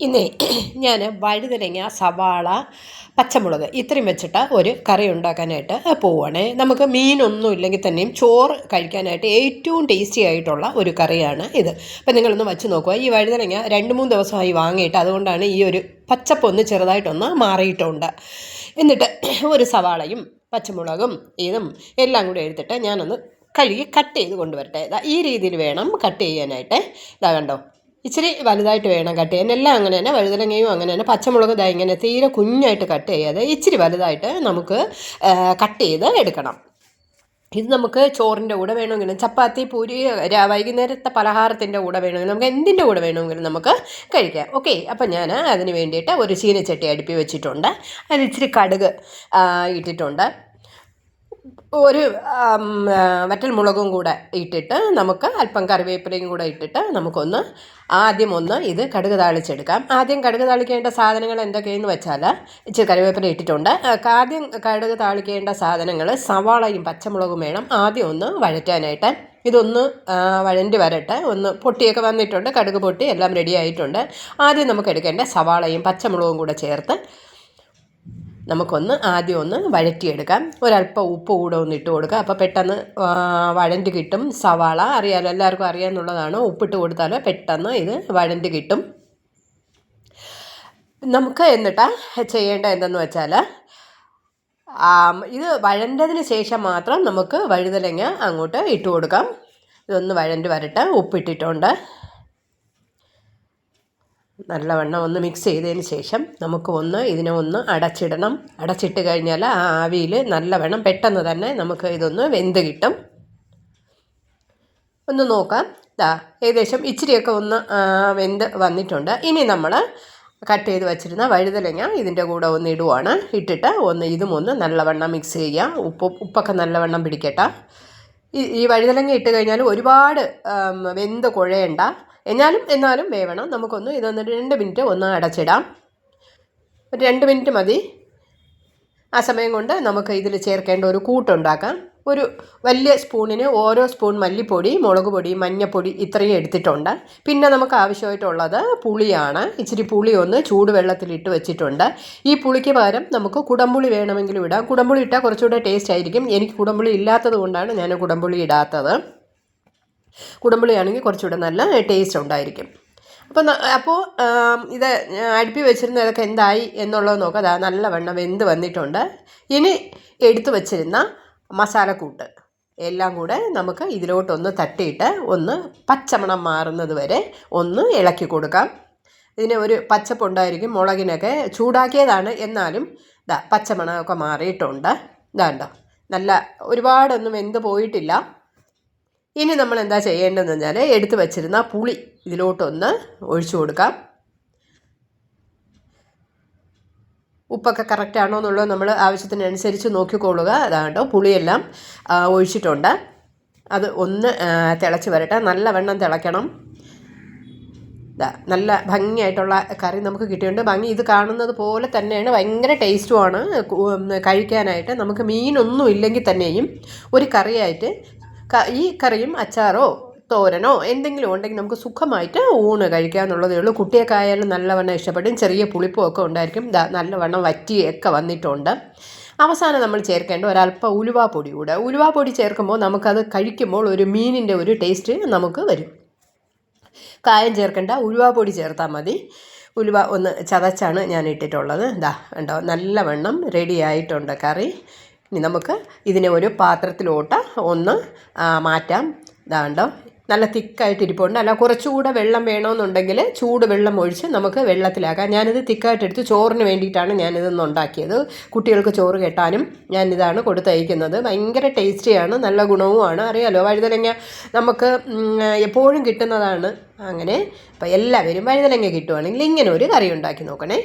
ഇന്നേ ഞാൻ വഴുതനങ്ങ സവാള പച്ചമുളക് ഇത്രയും വെച്ചിട്ട് ഒരു കറി ഉണ്ടാക്കാനായിട്ട് പോവുകയാണേ നമുക്ക് മീനൊന്നും ഇല്ലെങ്കിൽ തന്നെയും ചോറ് കഴിക്കാനായിട്ട് ഏറ്റവും ടേസ്റ്റി ആയിട്ടുള്ള ഒരു കറിയാണ് ഇത്. അപ്പം നിങ്ങളൊന്ന് വച്ച് നോക്കുക. ഈ വഴുതനങ്ങ രണ്ട് മൂന്ന് ദിവസമായി വാങ്ങിയിട്ട് അതുകൊണ്ടാണ് ഈ ഒരു പച്ചപ്പൊന്ന് ചെറുതായിട്ടൊന്ന് മാറിയിട്ടുണ്ട്. എന്നിട്ട് ഒരു സവാളയും പച്ചമുളകും ഇതും എല്ലാം കൂടി എടുത്തിട്ട് ഞാനൊന്ന് കഴുകി കട്ട് ചെയ്ത് കൊണ്ടുവരട്ടെ. ഈ രീതിയിൽ വേണം കട്ട് ചെയ്യാനായിട്ട്. ഇതാ കണ്ടോ? ഇച്ചിരി വലുതായിട്ട് വേണം കട്ട് ചെയ്യാൻ. എല്ലാം അങ്ങനെ തന്നെ വഴുതനങ്ങയും അങ്ങനെ തന്നെ പച്ചമുളക് ദാ ഇങ്ങനെ തീരെ കുഞ്ഞായിട്ട് കട്ട് ചെയ്യാതെ ഇച്ചിരി വലുതായിട്ട് നമുക്ക് കട്ട് ചെയ്ത് എടുക്കണം. ഇത് നമുക്ക് ചോറിന്റെ കൂടെ വേണമെങ്കിലും ചപ്പാത്തി പൂരി വൈകുന്നേരത്തെ പലഹാരത്തിന്റെ കൂടെ വേണമെങ്കിലും നമുക്ക് എന്തിന്റെ കൂടെ വേണമെങ്കിലും നമുക്ക് കഴിക്കാം. ഓക്കെ അപ്പം ഞാൻ അതിന് വേണ്ടിയിട്ട് ഒരു ചീനച്ചട്ടി അടുപ്പി വെച്ചിട്ടുണ്ട്. അതിൽ ഇച്ചിരി കടുക് ഇട്ടിട്ടുണ്ട്. ഒരു ആം, വറ്റൽ മുളകും കൂടെ ഇട്ടിട്ട് നമുക്ക് അല്പം കറിവേപ്പിലയും കൂടെ ഇട്ടിട്ട് നമുക്കൊന്ന് ആദ്യം ഒന്ന് ഇത് കടുക് താളിച്ചെടുക്കാം. ആദ്യം കടുക് താളിക്കേണ്ട സാധനങ്ങൾ എന്തൊക്കെയെന്ന് വെച്ചാൽ ഇച്ചിരി കറിവേപ്പില ഇട്ടിട്ടുണ്ട്. ആദ്യം കടുക് താളിക്കേണ്ട സാധനങ്ങൾ സവാളയും പച്ചമുളകും വേണം. ആദ്യം ഒന്ന് വഴറ്റാനായിട്ട് ഇതൊന്ന് വഴണ്ടി വരട്ടെ. ഒന്ന് പൊട്ടിയൊക്കെ വന്നിട്ടുണ്ട്. കടുക് പൊട്ടി എല്ലാം റെഡി ആയിട്ടുണ്ട്. ആദ്യം നമുക്ക് എടുക്കേണ്ട സവാളയും പച്ചമുളകും കൂടെ ചേർത്ത് നമുക്കൊന്ന് ആദ്യം ഒന്ന് വഴറ്റിയെടുക്കാം. ഒരല്പം ഉപ്പ് കൂടെ ഒന്ന് ഇട്ട് കൊടുക്കുക അപ്പോൾ പെട്ടെന്ന് വഴണ്ട് കിട്ടും. സവാള അറിയാലോ എല്ലാവർക്കും അറിയാമെന്നുള്ളതാണ് ഉപ്പിട്ട് കൊടുത്താൽ പെട്ടെന്ന് ഇത് വഴണ്ട് കിട്ടും. നമുക്ക് എന്നിട്ട് ചെയ്യേണ്ട എന്തെന്ന് വെച്ചാൽ ഇത് വഴണ്ടതിന് ശേഷം മാത്രം നമുക്ക് വഴുതലങ്ങ അങ്ങോട്ട് ഇട്ട് കൊടുക്കാം. ഇതൊന്ന് വഴണ്ട് വരട്ടെ. ഉപ്പിട്ടിട്ടുണ്ട്. നല്ലവണ്ണം ഒന്ന് മിക്സ് ചെയ്തതിന് ശേഷം നമുക്ക് ഒന്ന് ഇതിനെ ഒന്ന് അടച്ചിടണം. അടച്ചിട്ട് കഴിഞ്ഞാൽ ആ ആവിയിൽ നല്ലവണ്ണം പെട്ടെന്ന് തന്നെ നമുക്ക് ഇതൊന്ന് വെന്ത് കിട്ടും. ഒന്ന് നോക്കാം. ദാ ഏകദേശം ഇച്ചിരിയൊക്കെ ഒന്ന് വെന്ത് വന്നിട്ടുണ്ട്. ഇനി നമ്മൾ കട്ട് ചെയ്ത് വച്ചിരുന്ന വഴുതലങ്ങ ഇതിന്റെ കൂടെ ഒന്ന് ഇടുവാണ്. ഇട്ടിട്ട് ഒന്ന് ഇതും ഒന്ന് നല്ലവണ്ണം മിക്സ് ചെയ്യുക. ഉപ്പ് ഉപ്പൊക്കെ നല്ലവണ്ണം പിടിക്കട്ടെ. ഈ വഴുതലങ്ങ ഇട്ട് കഴിഞ്ഞാൽ ഒരുപാട് വെന്ത് കുഴയണ്ട. എന്നാലും എന്നാലും വേവണം. നമുക്കൊന്ന് ഇതൊന്ന് രണ്ട് മിനിറ്റ് ഒന്ന് അടച്ചിടാം. ഒരു രണ്ട് മിനിറ്റ് മതി. ആ സമയം കൊണ്ട് നമുക്ക് ഇതിൽ ചേർക്കേണ്ട ഒരു കൂട്ടുണ്ടാക്കാം. ഒരു വലിയ സ്പൂണിന് ഓരോ സ്പൂൺ മല്ലിപ്പൊടി മുളക് പൊടി മഞ്ഞൾപ്പൊടി ഇത്രയും എടുത്തിട്ടുണ്ട്. പിന്നെ നമുക്ക് ആവശ്യമായിട്ടുള്ളത് പുളിയാണ്. ഇച്ചിരി പുളി ഒന്ന് ചൂടുവെള്ളത്തിലിട്ട് വെച്ചിട്ടുണ്ട്. ഈ പുളിക്ക് പകരം നമുക്ക് കുടംപുളി വേണമെങ്കിലും ഇടാം. കുടംപുളി ഇട്ടാൽ കുറച്ചുകൂടെ ടേസ്റ്റ് ആയിരിക്കും. എനിക്ക് കുടംപുളി ഇല്ലാത്തത് കൊണ്ടാണ് ഞാൻ കുടംപുളി ഇടാത്തത്. കുടംപുളിയാണെങ്കിൽ കുറച്ചുകൂടെ നല്ല ടേസ്റ്റ് ഉണ്ടായിരിക്കും. അപ്പോൾ ന- അപ്പോൾ ഇത് അടുപ്പി വെച്ചിരുന്ന ഇതൊക്കെ എന്തായി എന്നുള്ളത് നോക്കാം. അതാ നല്ലവണ്ണം വെന്ത് വന്നിട്ടുണ്ട്. ഇനി എടുത്തു വച്ചിരുന്ന മസാലക്കൂട്ട്. എല്ലാം കൂടെ നമുക്ക് ഇതിലോട്ടൊന്ന് തട്ടിയിട്ട് ഒന്ന് പച്ചമണം മാറുന്നത് വരെ ഒന്ന് ഇളക്കി കൊടുക്കാം. ഇതിന് ഒരു പച്ചപ്പുണ്ടായിരിക്കും മുളകിനൊക്കെ ചൂടാക്കിയതാണ്. എന്നാലും ഇതാ പച്ചമണമൊക്കെ മാറിയിട്ടുണ്ട്. ഇതാണ്ടോ നല്ല ഒരുപാടൊന്നും വെന്ത് പോയിട്ടില്ല. ഇനി നമ്മൾ എന്താ ചെയ്യേണ്ടതെന്ന് വെച്ചാൽ എടുത്തു വച്ചിരുന്ന പുളി ഇതിലോട്ടൊന്ന് ഒഴിച്ചു കൊടുക്കാം. ഉപ്പൊക്കെ കറക്റ്റ് ആണോ എന്നുള്ളത് നമ്മൾ ആവശ്യത്തിനനുസരിച്ച് നോക്കിക്കൊള്ളുക. അതാണ്ടോ പുളിയെല്ലാം ഒഴിച്ചിട്ടുണ്ട്. അത് ഒന്ന് തിളച്ച് വരട്ടെ. നല്ല വെണ്ണം തിളയ്ക്കണം നല്ല ഭംഗിയായിട്ടുള്ള കറി നമുക്ക് കിട്ടിയിട്ടുണ്ട്. ഭംഗി ഇത് കാണുന്നത് പോലെ തന്നെയാണ്. ഭയങ്കര ടേസ്റ്റുമാണ് കഴിക്കാനായിട്ട് നമുക്ക് മീനൊന്നും ഇല്ലെങ്കിൽ തന്നെയും ഒരു കറിയായിട്ട് ഈ കറിയും അച്ചാറോ തോരനോ എന്തെങ്കിലും ഉണ്ടെങ്കിൽ നമുക്ക് സുഖമായിട്ട് ഊണ് കഴിക്കാമെന്നുള്ളതേ ഉള്ളൂ. കുട്ടിയൊക്കെ ആയാലും നല്ലവണ്ണം ഇഷ്ടപ്പെടും. ചെറിയ പുളിപ്പും ഒക്കെ ഉണ്ടായിരിക്കും നല്ലവണ്ണം വറ്റിയൊക്കെ വന്നിട്ടുണ്ട്. അവസാനം നമ്മൾ ചേർക്കേണ്ട ഒരല്പം ഉലുവാപ്പൊടി കൂടെ. ഉലുവാപ്പൊടി ചേർക്കുമ്പോൾ നമുക്കത് കഴിക്കുമ്പോൾ ഒരു മീനിന്റെ ഒരു ടേസ്റ്റ് നമുക്ക് വരും. കായം ചേർക്കേണ്ട ഉലുവാപ്പൊടി ചേർത്താൽ മതി. ഉലുവ ഒന്ന് ചതച്ചാണ് ഞാൻ ഇട്ടിട്ടുള്ളത്. ഇതാ ഉണ്ടോ നല്ലവണ്ണം റെഡി ആയിട്ടുണ്ട് കറി. ഇനി നമുക്ക് ഇതിനെ ഒരു പാത്രത്തിലോട്ട് ഒന്ന് മാറ്റാം. ഇതാണ്ടോ നല്ല തിക്കായിട്ട് ഇരിപ്പുണ്ട്. അല്ല കുറച്ചുകൂടെ വെള്ളം വേണമെന്നുണ്ടെങ്കിൽ ചൂട് വെള്ളം ഒഴിച്ച് നമുക്ക് വെള്ളത്തിലാക്കാം. ഞാനിത് തിക്കായിട്ട് എടുത്ത് ചോറിന് വേണ്ടിയിട്ടാണ് ഞാനിതൊന്ന് ഉണ്ടാക്കിയത്. കുട്ടികൾക്ക് ചോറ് കെട്ടാനും ഞാനിതാണ് കൊടുത്തയക്കുന്നത്. ഭയങ്കര ടേസ്റ്റിയാണ് നല്ല ഗുണവുമാണ്. അറിയാലോ വഴുതനങ്ങ നമുക്ക് എപ്പോഴും കിട്ടുന്നതാണ്. അങ്ങനെ അപ്പോൾ എല്ലാവരും വഴുതനങ്ങ കിട്ടുവാണെങ്കിൽ ഇങ്ങനെ ഒരു കറി ഉണ്ടാക്കി നോക്കണേ.